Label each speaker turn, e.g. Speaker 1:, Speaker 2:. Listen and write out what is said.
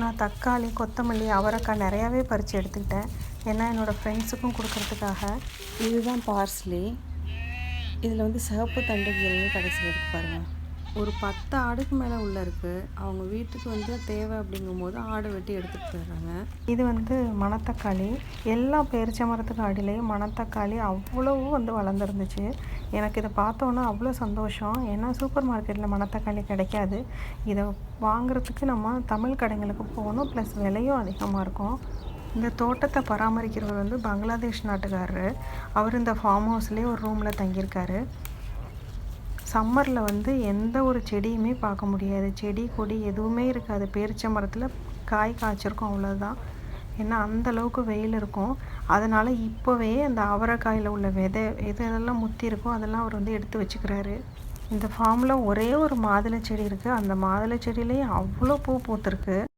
Speaker 1: நான் தக்காளி கொத்தமல்லி அவரைக்காய் நிறையாவே பறித்து எடுத்துக்கிட்டேன். ஏன்னா என்னோடய ஃப்ரெண்ட்ஸுக்கும் கொடுக்கறதுக்காக.
Speaker 2: இதுதான் பார்ஸ்லி இதில் வந்து சிவப்பு தண்டுகள்னு கடைசியில் இருக்கு பாருங்கள் ஒரு பத்து ஆடுக்கு மேலே உள்ளே இருக்குது அவங்க வீட்டுக்கு வந்து தேவை அப்படிங்கும்போது ஆடு வெட்டி எடுத்துகிட்டு போயிடுறாங்க.
Speaker 1: இது வந்து மணத்தக்காளி. எல்லா பேரிச்ச மரத்துக்கு அடியிலையும் மணத்தக்காளி அவ்வளோவும் வந்து வளர்ந்துருந்துச்சு. எனக்கு இதை பார்த்தோன்னா அவ்வளோ சந்தோஷம். ஏன்னா சூப்பர் மார்க்கெட்டில் மணத்தக்காளி கிடைக்காது. இதை வாங்குறதுக்கு நம்ம தமிழ் கடைங்களுக்கு போகணும். ப்ளஸ் விலையும் அதிகமாக இருக்கும். இந்த தோட்டத்தை பராமரிக்கிறவர் வந்து பங்களாதேஷ் நாட்டுக்காரரு. அவர் இந்த ஃபார்ம் ஹவுஸ்லேயே ஒரு ரூமில் தங்கியிருக்காரு. சம்மரில் வந்து எந்த ஒரு செடியுமே பார்க்க முடியாது. செடி கொடி எதுவுமே இருக்காது. பேரிச்சை மரத்தில் காய் காய்ச்சிருக்கும் அவ்வளோதான் ஏன்னா அந்தளவுக்கு வெயில் இருக்கும். அதனால் இப்போவே அந்த அவரைக்காயில் உள்ள விதை எது எதெல்லாம் முத்தி இருக்கோ அதெல்லாம் அவர் வந்து எடுத்து வச்சுக்கிறாரு. இந்த ஃபார்மில் ஒரே ஒரு மாதுளை செடி இருக்குது அந்த மாதுளை செடியிலேயே அவ்வளோ பூ பூத்துருக்கு.